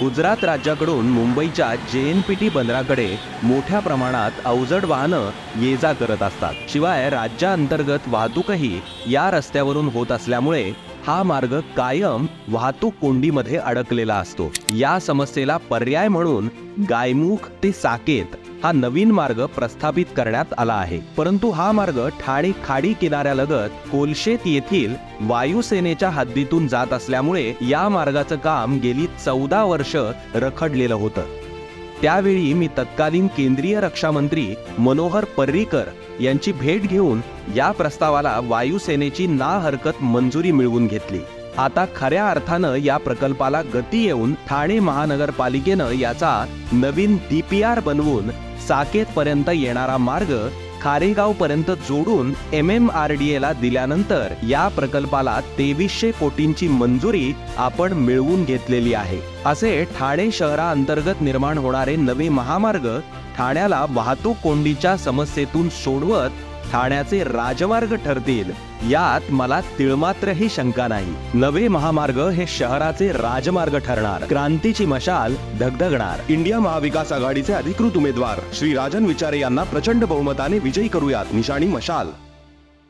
गुजरात राज्याकडून मुंबईच्या जे एन पी टी बंदराकडे मोठ्या प्रमाणात अवजड वाहनं ये जा करत असतात. शिवाय राज्याअंतर्गत वाहतूकही या रस्त्यावरून होत असल्यामुळे हा मार्ग कायम वाहतूक कोंडीमध्ये अडकलेला असतो. या समस्येला पर्याय म्हणून गायमुख ते साकेत हा नवीन मार्ग प्रस्थापित करण्यात आला आहे. परंतु हा मार्ग ठाणे खाडी किनाऱ्यालगत कोलशेत येथील वायुसेनेच्या हद्दीतून जात असल्यामुळे या मार्गाचं काम गेली चौदा वर्ष रखडलेलं होतं. त्यावेळी मी तत्कालीन केंद्रीय रक्षा मंत्री मनोहर पर्रीकर यांची भेट घेऊन या प्रस्तावाला वायुसेनेची ना हरकत मंजुरी मिळवून घेतली. आता खऱ्या अर्थानं या प्रकल्पाला गती येऊन ठाणे महानगरपालिकेनं याचा नवीन डीपीआर बनवून साकेतपर्यंत येणारा मार्ग खारेगावपर्यंत जोडून एम एम आर डी एला दिल्यानंतर या प्रकल्पाला तेवीसशे कोटींची मंजुरी आपण मिळवून घेतलेली आहे. असे ठाणे शहराअंतर्गत निर्माण होणारे नवे महामार्ग ठाण्याला वाहतूक कोंडीच्या समस्येतून सोडवत ठाण्याचे राजमार्ग ठरतील. यात मला तिळमात्रही शंका नाही. नवे महामार्ग हे शहराचे राजमार्ग ठरणार. क्रांतीची मशाल धगधगणार. इंडिया महाविकास आघाडीचे अधिकृत उमेदवार श्री राजन विचारे यांना प्रचंड बहुमताने विजयी करूयात. निशाणी मशाल.